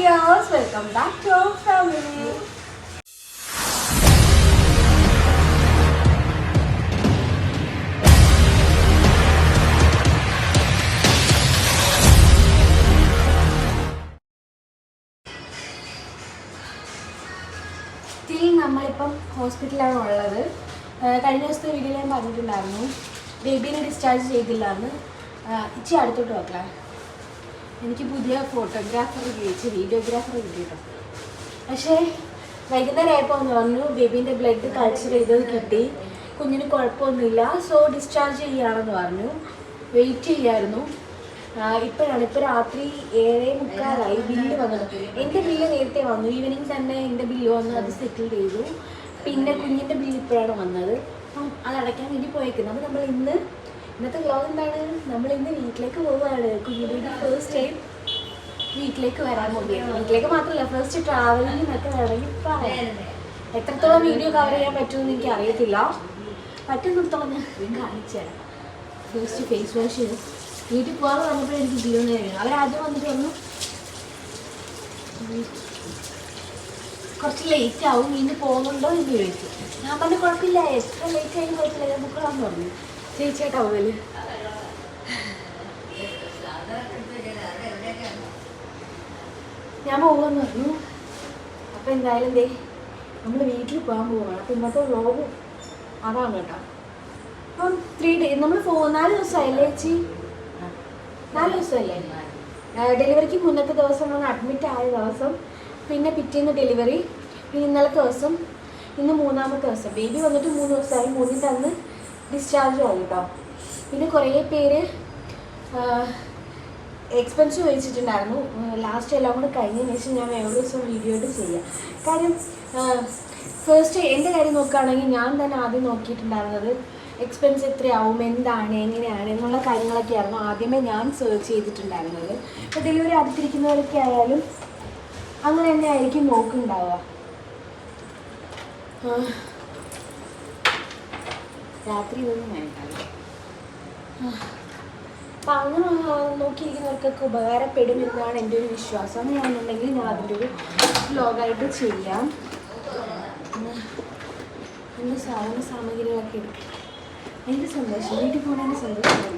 Dears welcome back to family still നമ്മളിപ്പം ഹോസ്പിറ്റലിലാണ് ഉള്ളത്. കഴിഞ്ഞ ദിവസത്തെ വീഡിയോയിൽ ഞാൻ പറഞ്ഞിട്ടുണ്ടായിരുന്നു. ബേബീനെ ഡിസ്ചാർജ് ചെയ്തില്ലാന്ന്. ആ, ഇച്ചി അടുത്തോട്ട് വെക്കാം എനിക്ക് പുതിയ ഫോട്ടോഗ്രാഫർ ഉപയോഗിച്ച് വീഡിയോഗ്രാഫർ കിട്ടിയിട്ടോ. പക്ഷേ വൈകുന്നേരം ആയപ്പോൾ ഒന്ന് പറഞ്ഞു ബേബീന്റെ ബ്ലഡ് കൾച്ചർ ചെയ്തത് കിട്ടി. കുഞ്ഞിന് കുഴപ്പമൊന്നുമില്ല. സോ ഡിസ്ചാർജ് ചെയ്യുകയാണെന്ന് പറഞ്ഞു. വെയിറ്റ് ചെയ്യായിരുന്നു ഇപ്പോഴാണ്. ഇപ്പോൾ രാത്രി ഏഴേ മുക്കാലായി. ബില്ല് വന്നത്. എന്റെ ബില്ല് നേരത്തെ വന്നു. ഈവനിങ് തന്നെ എന്റെ ബില്ല് വന്നു. അത് സെറ്റിൽ ചെയ്തു. പിന്നെ കുഞ്ഞിന്റെ ബില്ല് ഇപ്പോഴാണ് വന്നത്. അപ്പം അത് അടയ്ക്കാൻ വേണ്ടി പോയേക്കുന്നത് അപ്പോൾ നമ്മൾ ഇന്ന് ഇന്നത്തെ വ്ലോഗ് എന്താണ്? നമ്മൾ ഇന്ന് വീട്ടിലേക്ക് പോവുകയാണ്. കുഞ്ഞിന്റെ ഫസ്റ്റ് ടൈം വീട്ടിലേക്ക് വരാൻ പോകുകയാണ് വീട്ടിലേക്ക് മാത്രമല്ല ഫസ്റ്റ് ട്രാവലിംഗ് എന്നൊക്കെ വേണമെങ്കിൽ പറയാം. എത്രത്തോളം വീഡിയോ കവർ ചെയ്യാൻ പറ്റുമെന്ന് എനിക്ക് അറിയത്തില്ല. പറ്റുന്നിടത്തോളം ഞാൻ കാണിച്ചു തരാം. ഫസ്റ്റ് ഫേസ് വാഷ് ചെയ്തു. വീട്ടിൽ പോകാതെ പറഞ്ഞപ്പോൾ എനിക്ക് ജീവൻ കഴിയും അവരാദ്യം വന്നിട്ട് പറഞ്ഞു കുറച്ച് ലേറ്റ് ആവും. ഇനി പോകുന്നുണ്ടോ? എന്ന് ചോദിച്ചു. ഞാൻ പറഞ്ഞു കുഴപ്പമില്ല. എത്ര ലേറ്റ് ആയാലും കുഴപ്പമില്ല. ഞാൻ ബുക്കളാന്ന് പറഞ്ഞു. ഞാൻ പോകുമെന്ന് പറഞ്ഞു. അപ്പം എന്തായാലും ദേ നമ്മൾ വീട്ടിൽ പോകാൻ പോവാണ്. അപ്പം ഇന്നത്തെ വ്ളോഗ് അതാണ് കേട്ടോ. അപ്പം ത്രീ ഡേ നമ്മൾ ഫോ നാല് ദിവസമായില്ലേ ചേച്ചി? നാല് ദിവസമല്ലേ ഡെലിവറിക്ക് മുന്നത്തെ ദിവസം നമ്മൾ അഡ്മിറ്റ് ആയ ദിവസം പിന്നെ പിറ്റേന്ന് ഡെലിവറി പിന്നെ ഇന്നലത്തെ ദിവസം ഇന്ന് മൂന്നാമത്തെ ദിവസം. ബേബി വന്നിട്ട് മൂന്ന് ദിവസമായി മൂന്നിന്റെ അന്ന് ഡിസ്ചാർജ് ആയി കേട്ടോ പിന്നെ കുറേ പേര് എക്സ്പെൻസ് ചോദിച്ചിട്ടുണ്ടായിരുന്നു ലാസ്റ്റ് എല്ലാം കൂടെ കഴിഞ്ഞതിന് ശേഷം ഞാൻ വേറെ ദിവസം വീഡിയോ ആയിട്ട് ചെയ്യാം. കാര്യം ഫസ്റ്റ് എന്റെ കാര്യം നോക്കുകയാണെങ്കിൽ ഞാൻ തന്നെ ആദ്യം നോക്കിയിട്ടുണ്ടായിരുന്നത് എക്സ്പെൻസ് എത്രയാവും എന്താണ് എങ്ങനെയാണ് എന്നുള്ള കാര്യങ്ങളൊക്കെയായിരുന്നു ആദ്യമേ ഞാൻ സെർച്ച് ചെയ്തിട്ടുണ്ടായിരുന്നത്. ഇപ്പോൾ ഡെലിവറി അടുത്തിരിക്കുന്നവരൊക്കെ ആയാലും അങ്ങനെ തന്നെ ആയിരിക്കും നോക്കുന്നുണ്ടാവുക. രാത്രി ഇതൊന്നും വേണ്ടല്ലോ അപ്പം അങ്ങനെ നോക്കിയിരിക്കുന്നവർക്കൊക്കെ നോക്കിയിരിക്കുന്നവർക്കൊക്കെ ഉപകാരപ്പെടുമെന്നാണ് എന്റെ ഒരു വിശ്വാസം അങ്ങനെയാണെന്നുണ്ടെങ്കിൽ ഞാൻ അതിന്റെ ഒരു വ്ലോഗായിട്ട് ചെയ്യാം. എന്റെ സാധന സാമഗ്രികളൊക്കെ എടുക്കും. എന്റെ സന്തോഷം. വീട്ടിൽ പോകുന്നതിന് സന്തോഷമല്ലേ?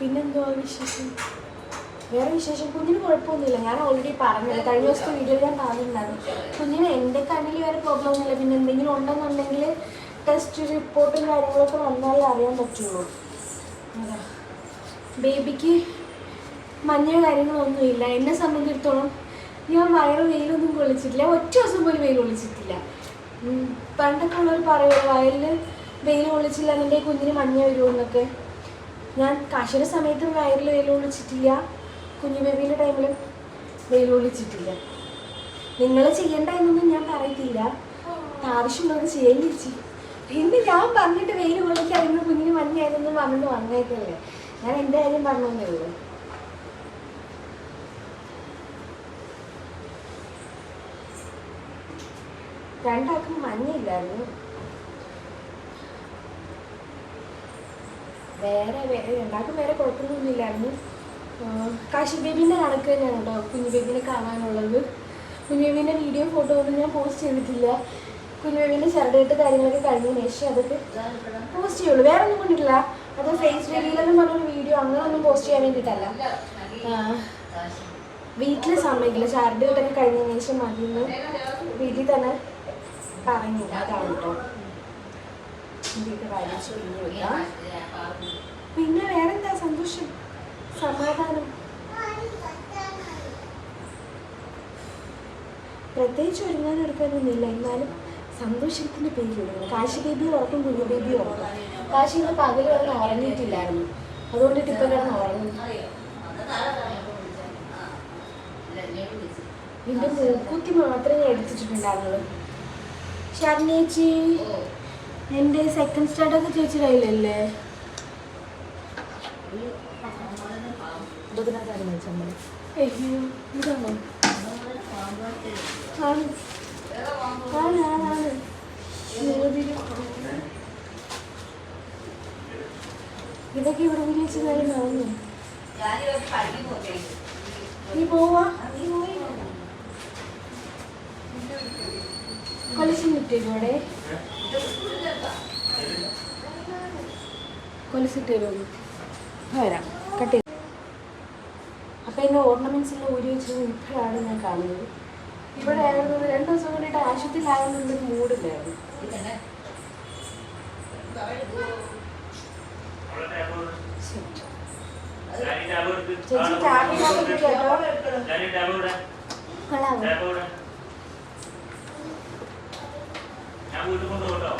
പിന്നെന്തോ വിശേഷം? വേറെ വിശേഷം? കുഞ്ഞിന് കുഴപ്പമൊന്നുമില്ല. ഞാൻ ഓൾറെഡി പറഞ്ഞില്ല കഴിഞ്ഞ ദിവസത്തെ വീഡിയോയിൽ ഞാൻ പറഞ്ഞിട്ടുണ്ടായിരുന്നു. കുഞ്ഞിന് എന്റെ കണ്ണിൽ വേറെ പ്രോബ്ലം ഒന്നുമില്ല. പിന്നെ എന്തെങ്കിലും ഉണ്ടെന്നുണ്ടെങ്കിൽ ടെസ്റ്റ് റിപ്പോർട്ടും കാര്യങ്ങളൊക്കെ വന്നാലേ അറിയാൻ പറ്റുള്ളൂ. ബേബിക്ക് മഞ്ഞ കാര്യങ്ങളൊന്നുമില്ല. എന്നെ സംബന്ധിച്ചിടത്തോളം ഞാൻ വയറ് വെയിലൊന്നും കൊള്ളിച്ചിട്ടില്ല. ഒറ്റ ദിവസം പോലും വെയിൽ കൊള്ളിച്ചിട്ടില്ല. പണ്ടൊക്കെ ഉള്ളവർ പറയുമോ വയലിൽ വെയിൽ കൊള്ളിച്ചില്ല എന്നുണ്ടെങ്കിൽ കുഞ്ഞിന് മഞ്ഞ വരുമെന്നൊക്കെ ഞാൻ കാശിയുടെ സമയത്തും വയറിൽ വെയിൽ കൊള്ളിച്ചിട്ടില്ല. കുഞ്ഞു ബേബീന്റെ ടൈമിലും വെയിലൊളിച്ചിട്ടില്ല നിങ്ങൾ ചെയ്യേണ്ട എന്നൊന്നും ഞാൻ പറയത്തില്ല. ആവശ്യമുള്ളത് ചെയ്യേണ്ടി ചേച്ചി. പിന്നെ ഞാൻ പറഞ്ഞിട്ട് വെയിൽ കൊള്ളിക്കായിരുന്നു കുഞ്ഞിന് മഞ്ഞായിരുന്നു പറഞ്ഞിട്ട് വന്നേക്കല്ലേ. ഞാൻ എന്റെ കാര്യം പറഞ്ഞതേ ഉള്ളൂ. രണ്ടാൾക്കും വേറെ വേറെ വേറെ രണ്ടാൾക്കും വേറെ കുഴപ്പമൊന്നുമില്ലായിരുന്നു. കാശി ബേബീന്റെ കണക്ക് തന്നെയാണ് കേട്ടോ കുഞ്ഞു ബേബീനെ കാണാനുള്ളത്. കുഞ്ഞു ബേബീന്റെ വീഡിയോ ഫോട്ടോ ഒന്നും ഞാൻ പോസ്റ്റ് ചെയ്തിട്ടില്ല. കുഞ്ഞു ബേബീന്റെ ചെറുതായിട്ട് കാര്യങ്ങളൊക്കെ കഴിഞ്ഞതിന് ശേഷം അതൊക്കെ പോസ്റ്റ് ചെയ്യുള്ളൂ. വേറെ ഒന്നും കൊണ്ടിട്ടില്ല. അത് ഫേസ് റെഡിയിലെന്നും പറഞ്ഞൊരു വീഡിയോ അങ്ങനൊന്നും പോസ്റ്റ് ചെയ്യാൻ വേണ്ടിയിട്ടല്ല. വീട്ടിൽ സമ്മതിക്കില്ല ചരടിയിട്ടൊക്കെ വീട്ടൊക്കെ കഴിഞ്ഞതിന് ശേഷം മതിയെന്ന് വീട്ടിൽ തന്നെ പറഞ്ഞില്ല. അതാണ് കേട്ടോ വീട്ടിൽ കാര്യം പിന്നെ വേറെന്താ? സന്തോഷം. സമാധാനം. പ്രത്യേകിച്ച് ഒരുങ്ങാൻ എടുക്കാനൊന്നുമില്ല എന്നാലും സന്തോഷത്തിന്റെ പേരിൽ ഒരുങ്ങണം കാശി ബേബി ഉറക്കും കുഞ്ഞു ബേബി ഉറക്കും കാശി ഇന്ന് പകൽ കിടന്ന് ഉറങ്ങിയിട്ടില്ലായിരുന്നു. അതുകൊണ്ട് ഇപ്പൊ കിടന്ന് ഉറങ്ങും നിന്റെ മൂക്കുത്തി മാത്രമേ ഞാൻ എടുത്തിട്ടുണ്ടായിരുന്നുള്ളൂ ചേച്ചി എന്റെ സെക്കൻഡ് സ്റ്റാൻഡൊക്കെ ചേച്ചി കയ്യിലല്ലേ? മോതിരം ഇതൊക്കെ ഇവിടെ വിളിച്ച് കഴിഞ്ഞു നീ പോവാ കൊലച്ചിട്ട് തരുമോ വരാം. അപ്പം ഓർണമെൻസ് ഓർണമെന്റ്സ് എല്ലാം ഊരി വെച്ചത് ഇപ്പോഴാണ് ഞാൻ കാണുന്നത്. ഇവിടെ ആയിരുന്നു രണ്ട് ദിവസം കൊണ്ടിട്ട് ആശുപത്രിയിലായതുകൊണ്ട് മൂടില്ലായിരുന്നു. ചേച്ചി ടാബിനകത്ത് കേട്ടോ. കൊള്ളാമോ ഞാൻ വീട്ടിൽ കൊണ്ടുപോകട്ടോ.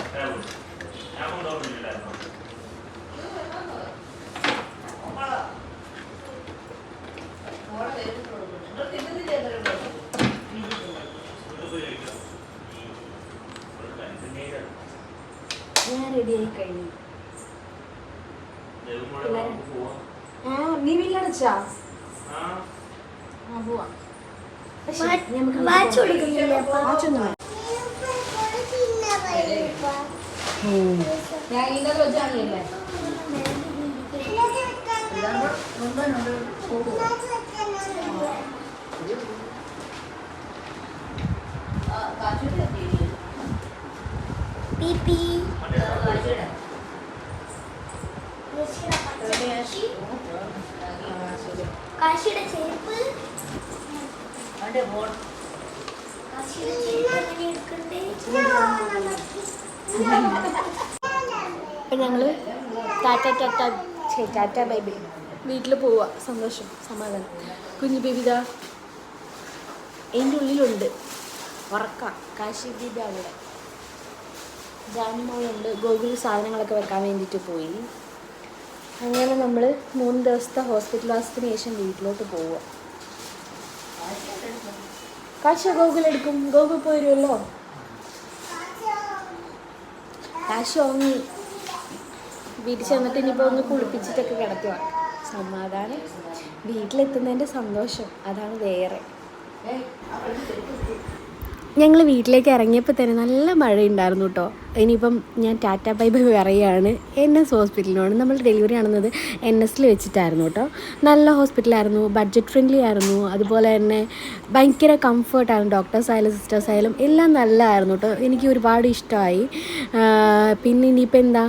ഞാൻ കൊണ്ടുപോകുന്നില്ലായിരുന്നു വീട്ടിൽ പോയി കഴിക്കാം ഒരു കൺസിഡേറ്റ് ഞാൻ റെഡി ആയി കഴിഞ്ഞു. ആ നീ വീട്ടിലടച്ചാ ആ പോവാം. പക്ഷേ, നമുക്ക് വാച്ച് കൊടുക്കുന്നില്ലേ? വാച്ചൊന്നും. ഞാൻ ഇന്നത് വെച്ചാണില്ലേ ഞങ്ങൾ ടാറ്റ ടാറ്റ ടാറ്റ ബൈബി വീട്ടിൽ പോവുക സന്തോഷം സമാധാനം. കുഞ്ഞു ബേബിത. എന്റെ ഉള്ളിലുണ്ട്. ഉറക്കാം. കാശി ദീപ അവിടെ. ജാനുമോളുണ്ട് ഗോകുൽ സാധനങ്ങളൊക്കെ വെക്കാൻ വേണ്ടിയിട്ട് പോയി. അങ്ങനെ നമ്മൾ മൂന്ന് ദിവസത്തെ ഹോസ്പിറ്റൽ വാസത്തിന് ശേഷം വീട്ടിലോട്ട് പോവുക കാശ ഗോകുൽ എടുക്കും. ഗോകുൽ പോയി വരുമല്ലോ കാശ് ഓങ്ങി വീട്ടിൽ ചെന്നിട്ട് ഇനിയിപ്പോൾ ഒന്ന് കുളിപ്പിച്ചിട്ടൊക്കെ കിടക്കുക സമാധാനം. വീട്ടിലെത്തുന്നതിന്റെ സന്തോഷം. അതാണ് വേറെ. ഞങ്ങൾ വീട്ടിലേക്ക് ഇറങ്ങിയപ്പോൾ തന്നെ നല്ല മഴയുണ്ടായിരുന്നു കേട്ടോ ഇനിയിപ്പം ഞാൻ ടാറ്റ ബൈ ബൈ പറയുകയാണ്. എൻ എസ് ഹോസ്പിറ്റലിനോട്. നമ്മൾ ഡെലിവറി ആണെന്നത് എൻ എസിൽ വെച്ചിട്ടായിരുന്നു കേട്ടോ നല്ല ഹോസ്പിറ്റലായിരുന്നു. ബഡ്ജറ്റ് ഫ്രണ്ട്ലി ആയിരുന്നു. അതുപോലെ തന്നെ ഭയങ്കര കംഫർട്ടായിരുന്നു. ഡോക്ടേഴ്സ് ആയാലും സിസ്റ്റേഴ്സ് ആയാലും എല്ലാം നല്ലതായിരുന്നു കേട്ടോ എനിക്ക് ഒരുപാട് ഇഷ്ടമായി. പിന്നെ ഇനിയിപ്പോൾ എന്താ?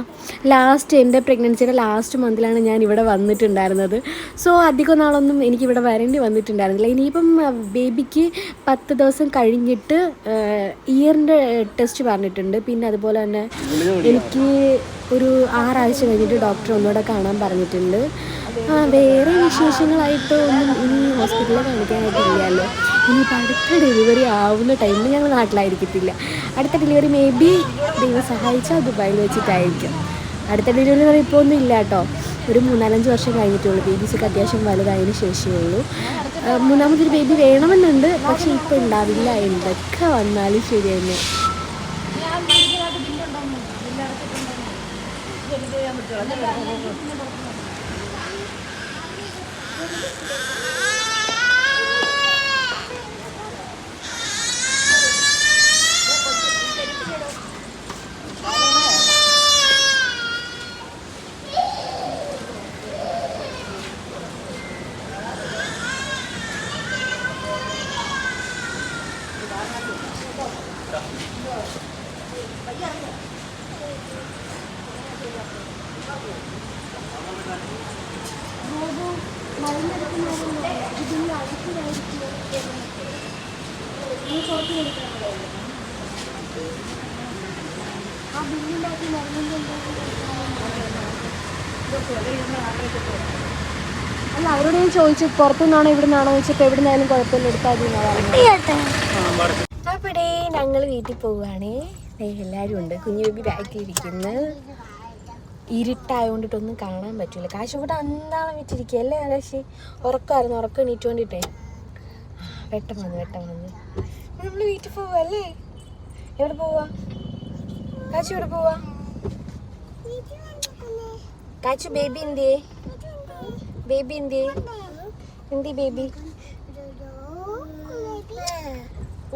ലാസ്റ്റ് എന്റെ പ്രഗ്നൻസിയുടെ ലാസ്റ്റ് മന്തിലാണ് ഞാൻ ഇവിടെ വന്നിട്ടുണ്ടായിരുന്നത്. സോ അധികം നാളൊന്നും എനിക്കിവിടെ വരേണ്ടി വന്നിട്ടുണ്ടായിരുന്നില്ല. ഇനിയിപ്പം ബേബിക്ക് പത്ത് ദിവസം കഴിഞ്ഞിട്ട് ഇയറിന്റെ ടെസ്റ്റ് പറഞ്ഞിട്ടുണ്ട്. പിന്നെ അതുപോലെ തന്നെ എനിക്ക് ഒരു ആറാഴ്ച കഴിഞ്ഞിട്ട് ഡോക്ടർ ഒന്നുകൂടെ കാണാൻ പറഞ്ഞിട്ടുണ്ട്. വേറെ വിശേഷങ്ങളായിട്ട് ഒന്നും ഇനി ഹോസ്പിറ്റലിൽ കാണിക്കാനായിട്ടില്ലല്ലോ. ഇനിയിപ്പോൾ അടുത്ത ഡെലിവറി ആവുന്ന ടൈമിൽ ഞങ്ങൾ നാട്ടിലായിരിക്കത്തില്ല. അടുത്ത ഡെലിവറി മേ ബി ദൈവം സഹായിച്ചാൽ ദുബായിൽ വെച്ചിട്ടായിരിക്കും. അടുത്ത ഡെലിവറി ഇപ്പോൾ ഒന്നും ഇല്ല കേട്ടോ ഒരു മൂന്നാലഞ്ച് വർഷം കഴിഞ്ഞിട്ടുള്ളൂ ബേബീസൊക്കെ അത്യാവശ്യം വലുതായതിനു ശേഷമേ ഉള്ളൂ. മൂന്നാമതൊരു ബേബി വേണമെന്നുണ്ട് പക്ഷെ ഇപ്പം ഉണ്ടാവില്ല. എന്തൊക്കെ വന്നാലും ശരി തന്നെ. അല്ല അവരോട് ഞാൻ ചോദിച്ചു പുറത്തുനിന്നാണോ ഇവിടെ നിന്നാണോ ചോദിച്ചപ്പോൾ എവിടെ നിന്നായാലും കുഴപ്പമില്ല എടുത്താൽ അവിടെ ഞങ്ങൾ വീട്ടിൽ പോവുകയാണേ എല്ലാവരും ഉണ്ട്. കുഞ്ഞു ബേബി ബാക്കിലിരിക്കുന്നു ഇരുട്ടായതുകൊണ്ടിട്ടൊന്നും കാണാൻ പറ്റില്ല കാശുകൂടെ അന്താളം വെച്ചിരിക്കുക അല്ലേ ആകാശി? ഉറക്കമായിരുന്നു. ഉറക്കം എണീറ്റ് പെട്ടെന്ന് വെട്ടം വന്നു വെട്ടം വന്നു. നമ്മൾ വീട്ടിൽ പോവാ അല്ലേ? എവിടെ പോവാ? കാശ് എവിടെ പോവാ? കാച്ചു ബേബി എന്തേ ബേബി എന്തേ എന്തി ബേബി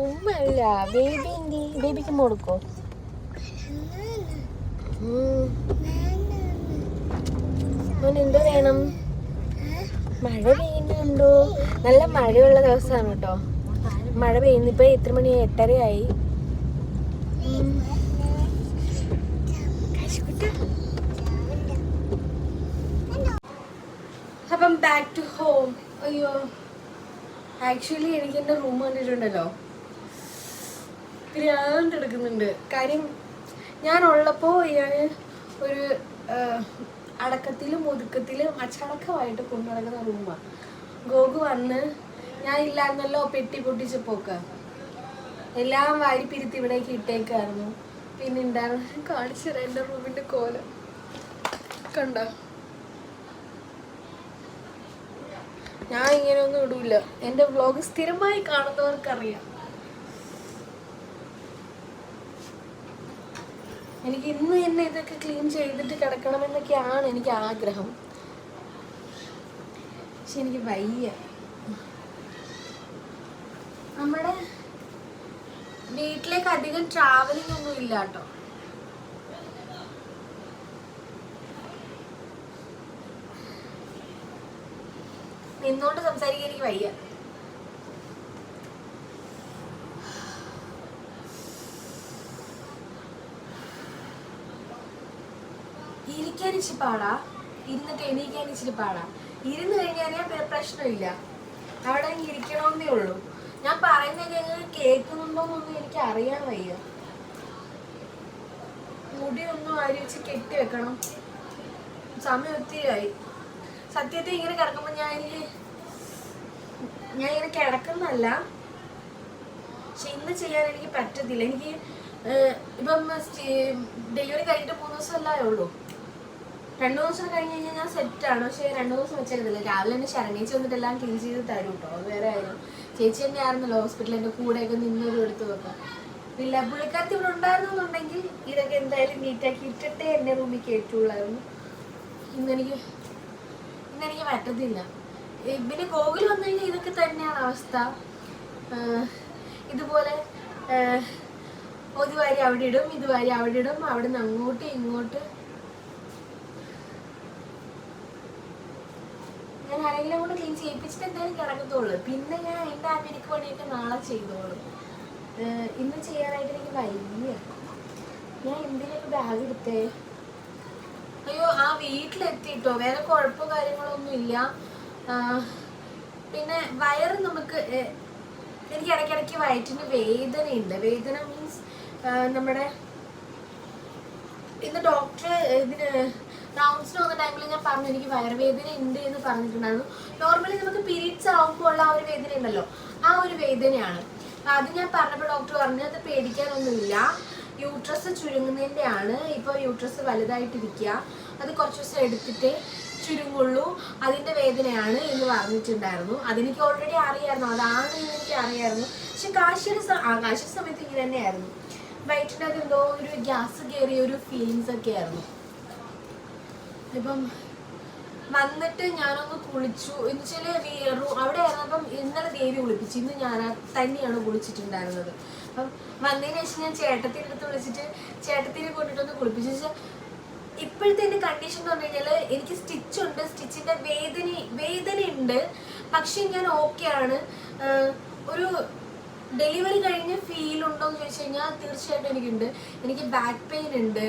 ഉമ്മ അല്ല ബേബി എന്തി ബേബിക്ക് കൊടുക്കോ എന്ത് വേണം? മഴ പെയ്യുന്നുണ്ടോ? നല്ല മഴയുള്ള ദിവസമാണ് കേട്ടോ. മഴ പെയ്യുന്നിപ്പോ എത്ര മണി എട്ടരയായി. ബാക്ക് ടു ഹോം അയ്യോ. ആക്ച്വലി എനിക്ക് എന്റെ റൂം കണ്ടിട്ടുണ്ടല്ലോ. ഭ്രാന്ത് എടുക്കുന്നുണ്ട്. കാര്യം ഞാൻ ഉള്ളപ്പോൾ ഞാൻ ഒരു അടക്കത്തിലും ഒതുക്കത്തിലും അച്ചടക്കമായിട്ട് കൊണ്ടു നടക്കുന്ന റൂമാണ് ഗോകു വന്ന് ഞാൻ ഇല്ലായിരുന്നല്ലോ പെട്ടി പൊട്ടിച്ചപ്പോക്ക്. എല്ലാം വാരി പിരുത്തി ഇവിടേക്ക് ഇട്ടേക്കായിരുന്നു. പിന്നെ ഉണ്ടായിരുന്നു കാണിച്ചു തരാം എന്റെ റൂമിന്റെ കോലം. കണ്ടോ? ഞാൻ ഇങ്ങനെയൊന്നും ഇടൂല. എന്റെ വ്ലോഗ് സ്ഥിരമായി കാണുന്നവർക്കറിയാം. എനിക്ക് ഇന്ന് തന്നെ ഇതൊക്കെ ക്ലീൻ ചെയ്തിട്ട് കിടക്കണമെന്നൊക്കെയാണ് എനിക്ക് ആഗ്രഹം. പക്ഷെ എനിക്ക് വയ്യ. നമ്മുടെ വീട്ടിലേക്ക് അധികം ട്രാവലിംഗ് ഒന്നും ഇല്ല കേട്ടോ നിന്നോണ്ട് സംസാരിക്കാൻ എനിക്ക് വയ്യ. ഇരിക്കാൻ പാടാ. ഇരുന്നിട്ട് എണീക്കാൻ ഇച്ചിരി പാടാ. ഇരുന്ന് കഴിഞ്ഞാൽ പ്രശ്നമില്ല. അവിടെ ഇരിക്കണമെന്നേ ഉള്ളൂ. ഞാൻ പറയുന്നത് ഞങ്ങൾ കേൾക്കുന്നുണ്ടോന്നൊന്നും എനിക്ക് അറിയാൻ വയ്യ. മുടി ഒന്നും അരി വെച്ച് കെട്ടി വെക്കണം. സമയം ഒത്തിരിയായി. സത്യത്തിൽ ഇങ്ങനെ കിടക്കുമ്പോൾ ഞാൻ എനിക്ക് ഞാൻ ഇങ്ങനെ കിടക്കുന്നല്ല പക്ഷെ ഇന്ന് ചെയ്യാൻ എനിക്ക് പറ്റത്തില്ല. എനിക്ക് ഇപ്പം ഡെലിവറി കഴിഞ്ഞിട്ട് മൂന്ന് ദിവസം ഉള്ളൂ രണ്ടു ദിവസം കഴിഞ്ഞ് കഴിഞ്ഞാൽ ഞാൻ സെറ്റാണ് പക്ഷേ രണ്ടു ദിവസം വെച്ചിരുന്നില്ല. രാവിലെ തന്നെ ശരണേച്ചി വന്നിട്ട് എല്ലാം ക്ലീൻ ചെയ്ത് തരും കേട്ടോ അത് വേറെ ആയിരുന്നു ചേച്ചി തന്നെ ആയിരുന്നല്ലോ ഹോസ്പിറ്റലിൽ എന്റെ കൂടെയൊക്കെ നിന്നൊരു എടുത്ത് വെക്കാം ഇല്ല പുള്ളിക്കാരത്തി ഇവിടെ ഉണ്ടായിരുന്നുണ്ടെങ്കിൽ ഇതൊക്കെ എന്തായാലും നീറ്റാക്കി ഇട്ടിട്ടേ എന്റെ റൂമിൽ കയറ്റുള്ളായിരുന്നു. ഇന്നെനിക്ക് ഇന്നെനിക്ക് പറ്റത്തില്ല. ഏ, പിന്നെ ഗോകുൽ വന്നു കഴിഞ്ഞാൽ ഇതൊക്കെ തന്നെയാണ് അവസ്ഥ. ഇതുപോലെ ഒരു വാരി അവിടെ ഇടും ഇത് വാരി അവിടെ ഇടും അവിടെ നിന്ന് അങ്ങോട്ട് ഇങ്ങോട്ട്. ഞാൻ ആരെങ്കിലും കൂടെ ക്ലീൻ ചെയ്യിപ്പിച്ചിട്ട് എന്തായാലും കിടക്കത്തുള്ളൂ. പിന്നെ ഞാൻ എന്റെ ആ മിനിക്ക് പണിയൊക്കെ നാളെ ചെയ്തോളും. ഇന്ന് ചെയ്യാനായിട്ട് എനിക്ക് വയ്യ. ഞാൻ എന്തിനൊക്കെ ബാഗ് എടുത്തേ? അയ്യോ ആ വീട്ടിലെത്തിട്ടോ? വേറെ കുഴപ്പമോ കാര്യങ്ങളൊന്നും ഇല്ല. പിന്നെ വയറ് നമുക്ക് എനിക്ക് ഇടയ്ക്കിടയ്ക്ക് വയറ്റിന് വേദനയുണ്ട്. വേദന മീൻസ് നമ്മുടെ ഇന്ന് ഡോക്ടർ ഇതിന് റൗണ്ട്സിന് വന്ന ടൈമിൽ ഞാൻ പറഞ്ഞു എനിക്ക് വയറുവേദന ഉണ്ട് എന്ന് പറഞ്ഞിട്ടുണ്ടായിരുന്നു. നോർമലി നമുക്ക് പീരീഡ്സ് ആവുമ്പോൾ ഉള്ള ആ ഒരു വേദന ഉണ്ടല്ലോ ആ ഒരു വേദനയാണ്. അത് ഞാൻ പറഞ്ഞപ്പോൾ ഡോക്ടർ പറഞ്ഞു അത് പേടിക്കാനൊന്നുമില്ല. യൂട്രസ് ചുരുങ്ങുന്നതിന്റെ ആണ് ഇപ്പോൾ യൂട്രസ് വലുതായിട്ടിരിക്കുക. അത് കുറച്ച് ദിവസം എടുത്തിട്ട് ചുരുങ്ങുള്ളൂ. അതിന്റെ വേദനയാണ് എന്ന് പറഞ്ഞിട്ടുണ്ടായിരുന്നു. അതെനിക്ക് ഓൾറെഡി അറിയായിരുന്നു. അതാണ് എനിക്ക് അറിയായിരുന്നു. പക്ഷെ കാശിയുടെ കാശിയുടെ സമയത്ത് ഇങ്ങനെ തന്നെയായിരുന്നു. വയറ്റിനകത്ത് എന്തോ ഒരു ഗ്യാസ് കയറിയ ഒരു ഫീലിങ്സ് ഒക്കെ ആയിരുന്നു. ഇപ്പം വന്നിട്ട് ഞാനൊന്ന് കുളിച്ചു. എന്ന് വെച്ചാൽ അവിടെ ആയിരുന്നപ്പം ഇന്നലെ ദേവി കുളിപ്പിച്ചു. ഇന്ന് ഞാൻ തന്നെയാണ് കുളിച്ചിട്ടുണ്ടായിരുന്നത്. അപ്പം വന്നതിന് ശേഷം ഞാൻ ചേട്ടത്തിന്റെ അടുത്ത് വിളിച്ചിട്ട് ചേട്ടത്തിനെ കൊണ്ടിട്ടൊന്ന് കുളിപ്പിച്ചു. വെച്ചാൽ ഇപ്പോഴത്തെ എന്റെ കണ്ടീഷൻ എന്ന് പറഞ്ഞു കഴിഞ്ഞാൽ എനിക്ക് സ്റ്റിച്ചുണ്ട് സ്റ്റിച്ചിന്റെ വേദന വേദനയുണ്ട്. പക്ഷെ ഞാൻ ഓക്കെ ആണ്. ഒരു ഡെലിവറി കഴിഞ്ഞ് ഫീൽ ഉണ്ടോ എന്ന് ചോദിച്ചു കഴിഞ്ഞാൽ തീർച്ചയായിട്ടും എനിക്കുണ്ട്. എനിക്ക് ബാക്ക് പെയിൻ ഉണ്ട്.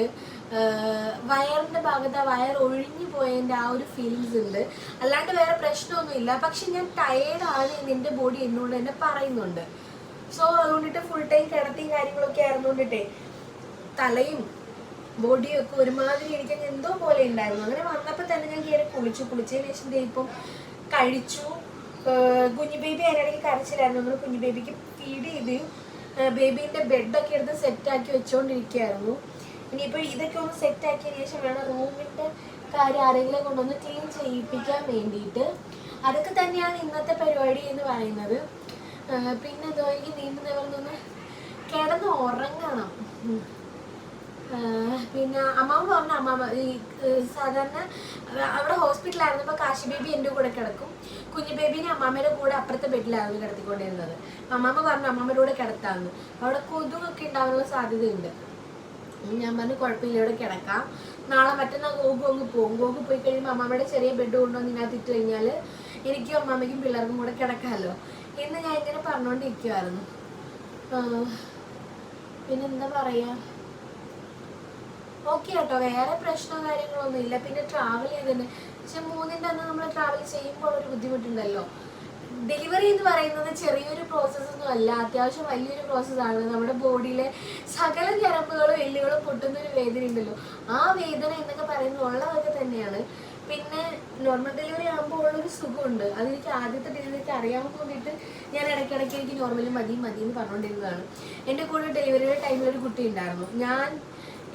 വയറിന്റെ ഭാഗത്ത് ആ വയർ ഒഴിഞ്ഞു പോയതിന്റെ ആ ഒരു ഫീലിങ്സ് ഉണ്ട്. അല്ലാണ്ട് വേറെ പ്രശ്നമൊന്നുമില്ല. പക്ഷെ ഞാൻ ടയേർഡാണ് എന്ന് എന്റെ ബോഡി എന്നോട് തന്നെ പറയുന്നുണ്ട്. സോ അതുകൊണ്ടിട്ട് ഫുൾ ടൈം കിടത്തിയും കാര്യങ്ങളൊക്കെ ആയിരുന്നുകൊണ്ടിട്ടേ തലയും ബോഡിയും ഒക്കെ ഒരുമാതിരി എനിക്ക് എന്തോ പോലെ ഉണ്ടായിരുന്നു. അങ്ങനെ വന്നപ്പോൾ തന്നെ ഞാൻ കയറി കുളിച്ചു. കുളിച്ചതിന് ശേഷം ഇപ്പം കഴിച്ചു. കുഞ്ഞു ബേബി അതിനിടയ്ക്ക് കരച്ചിലായിരുന്നു. നമ്മൾ കുഞ്ഞു ബേബിക്ക് ഫീഡ് ചെയ്ത് ബേബീന്റെ ബെഡൊക്കെ എടുത്ത് സെറ്റാക്കി വെച്ചുകൊണ്ടിരിക്കുകയായിരുന്നു ഇനിയിപ്പോൾ ഇതൊക്കെ ഒന്ന് സെറ്റാക്കിയതിന് ശേഷം വേണം റൂമിന്റെ കാര്യം ആരെങ്കിലും കൊണ്ടൊന്ന് ക്ലീൻ ചെയ്യിപ്പിക്കാൻ വേണ്ടിയിട്ട്. അതൊക്കെ തന്നെയാണ് ഇന്നത്തെ പരിപാടി എന്ന് പറയുന്നത്. പിന്നെ എന്തോ എനിക്ക് നീണ്ടു നിവർന്നൊന്ന് കിടന്ന് ഉറങ്ങണം. പിന്നെ അമ്മാവ് പറഞ്ഞ അമ്മാവ് ഈ സാധാരണ അവിടെ ഹോസ്പിറ്റലായിരുന്നപ്പോൾ കാശി ബേബി എന്റെ കൂടെ കിടക്കും. കുഞ്ഞു ബേബീനെ അമ്മാമ്മയുടെ കൂടെ അപ്പുറത്തെ ബെഡിലായിരുന്നു കിടത്തിക്കൊണ്ടിരുന്നത്. അമ്മാമ്മ പറഞ്ഞു അമ്മാമ്മയുടെ കൂടെ കിടത്താമെന്ന് അവിടെ കൊതുകൊക്കെ ഉണ്ടാവാനുള്ള സാധ്യതയുണ്ട്. ഞാൻ പറഞ്ഞു കുഴപ്പമില്ല ഇവിടെ കിടക്കാം. നാളെ മറ്റന്നാൾ ഗോകു അങ്ങ് പോകും. ഗോകു പോയി കഴിയുമ്പോൾ അമ്മാമ്മയുടെ ചെറിയ ബെഡ് കൊണ്ടുവന്ന് ഇതിനകത്ത് ഇട്ട് കഴിഞ്ഞാൽ എനിക്കും അമ്മാമ്മയ്ക്കും പിള്ളേർക്കും കൂടെ കിടക്കാമല്ലോ. എന്ന് ഞാൻ ഇങ്ങനെ പറഞ്ഞുകൊണ്ടിരിക്കുമായിരുന്നു പിന്നെന്താ പറയാ? ഓക്കെ കേട്ടോ വേറെ പ്രശ്നമോ കാര്യങ്ങളൊന്നും ഇല്ല. പിന്നെ ട്രാവൽ ചെയ്തിട്ടുണ്ട് പക്ഷെ മൂന്നിന്റെ അന്ന് നമ്മൾ ട്രാവൽ ചെയ്യുമ്പോൾ ഒരു ബുദ്ധിമുട്ടുണ്ടല്ലോ. ഡെലിവറി എന്ന് പറയുന്നത് ചെറിയൊരു പ്രോസസ്സൊന്നും അല്ല. അത്യാവശ്യം വലിയൊരു പ്രോസസ്സാണ് നമ്മുടെ ബോഡിയിലെ സകല ഞരമ്പുകളും എല്ലുകളും പൊട്ടുന്ന ഒരു വേദന ഉണ്ടല്ലോ. ആ വേദന എന്നൊക്കെ പറയുന്നത് ഉള്ളതൊക്കെ തന്നെയാണ്. പിന്നെ നോർമൽ ഡെലിവറി ആകുമ്പോൾ ഉള്ളൊരു സുഖമുണ്ട്. അതെനിക്ക് ആദ്യത്തെ ഡെലിവറിക്ക് അറിയാൻ തോന്നിയിട്ട് ഞാൻ ഇടയ്ക്കിടയ്ക്ക് എനിക്ക് നോർമലി മതി മതി എന്ന് പറഞ്ഞുകൊണ്ടിരുന്നതാണ്. എന്റെ കൂടെ ഡെലിവറിയുടെ ടൈമിൽ ഒരു കുട്ടി ഉണ്ടായിരുന്നു. ഞാൻ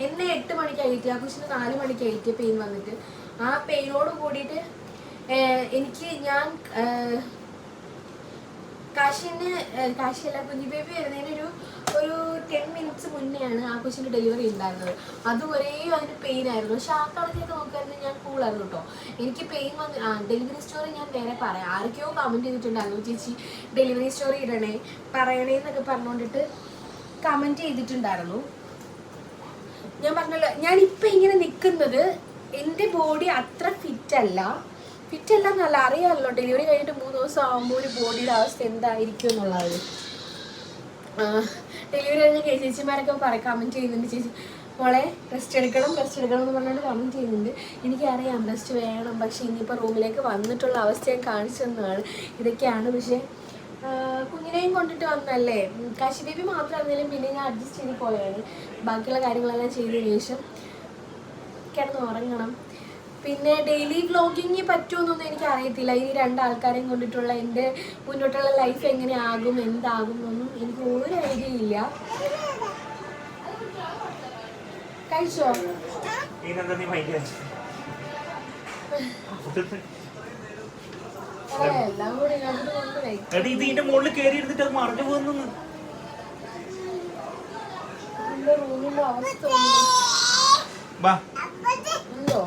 എന്നെ എട്ട് മണിക്ക് അയറ്റി ആ കുശിന് നാല് മണിക്ക് അയറ്റിയ പെയിൻ വന്നിട്ട്. ആ പെയിനോട് കൂടിയിട്ട് എനിക്ക് ഞാൻ കാശിന് കാശിയല്ല കുഞ്ഞു ബേബി വരുന്നതിനൊരു ഒരു ടെൻ മിനിറ്റ്സ് മുന്നെയാണ് ആ കൊച്ചിന്റെ ഡെലിവറി ഉണ്ടായിരുന്നത്. അതുവരെ അതിന് പെയിൻ ആയിരുന്നു. പക്ഷെ ആ കണക്കിലൊക്കെ നോക്കുകയായിരുന്നു ഞാൻ കൂളായിരുന്നു കേട്ടോ. എനിക്ക് പെയിൻ വന്ന് ഡെലിവറി സ്റ്റോറി ഞാൻ വേറെ പറയാം. ആരൊക്കെയോ കമന്റ് ചെയ്തിട്ടുണ്ടായിരുന്നു ചേച്ചി ഡെലിവറി സ്റ്റോറി ഇടണേ പറയണേ എന്നൊക്കെ പറഞ്ഞുകൊണ്ടിട്ട് കമന്റ് ചെയ്തിട്ടുണ്ടായിരുന്നു. ഞാൻ പറഞ്ഞല്ലോ ഞാൻ ഇപ്പം ഇങ്ങനെ നിൽക്കുന്നത് എന്റെ ബോഡി അത്ര ഫിറ്റല്ല ഫിറ്റല്ല എന്നല്ല അറിയാമല്ലോ ഡെലിവറി കഴിഞ്ഞിട്ട് മൂന്ന് ദിവസം ആകുമ്പോൾ ഒരു ബോഡിയുടെ അവസ്ഥ എന്തായിരിക്കും എന്നുള്ളത്. ഡെലിവറി കഴിഞ്ഞ ചേച്ചിമാരൊക്കെ പറയും കമന്റ് ചെയ്യുന്നുണ്ട്. ചേച്ചി മോളെ റെസ്റ്റ് എടുക്കണം റെസ്റ്റ് എടുക്കണം എന്ന് പറഞ്ഞുകൊണ്ട് കമന്റ് ചെയ്യുന്നുണ്ട്. എനിക്കറിയാം റെസ്റ്റ് വേണം പക്ഷേ ഇനിയിപ്പോൾ റൂമിലേക്ക് വന്നിട്ടുള്ള അവസ്ഥ ഞാൻ കാണിച്ചു തന്നതാണ്. ഇതൊക്കെയാണ് പക്ഷേ കുഞ്ഞിനെയും കൊണ്ടിട്ട് വന്നല്ലേ കാശി ബേബി മാത്രമായിരുന്നാലും പിന്നെ ഞാൻ അഡ്ജസ്റ്റ് ചെയ്ത് പോയാണ്. ബാക്കിയുള്ള കാര്യങ്ങളെല്ലാം ചെയ്തതിന് ശേഷം കിടന്ന് ഉറങ്ങണം പിന്നെ ഡെയിലി വ്ലോഗിങ് പറ്റുമെന്നൊന്നും എനിക്ക് അറിയത്തില്ല ഈ രണ്ടാൾക്കാരെയും കൊണ്ടിട്ടുള്ള എന്റെ മുന്നോട്ടുള്ള ലൈഫ് എങ്ങനെയാകും എന്താകും എന്നൊന്നും എനിക്ക് ഒരു ഐഡിയ ഇല്ല. കഴിച്ചോ? എല്ലാം കൂടി ഇങ്ങോട്ട് ഇതിന്റെ മുകളിൽ കയറി ഇരുന്നിട്ട് അത് മറിഞ്ഞു പോകുന്നു അവസ്ഥ ഉണ്ടോ?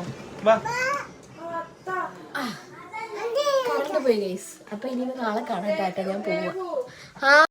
കറണ്ട് പോയി ഇനി നാളെ ടാറ്റ ഞാൻ പോവാ.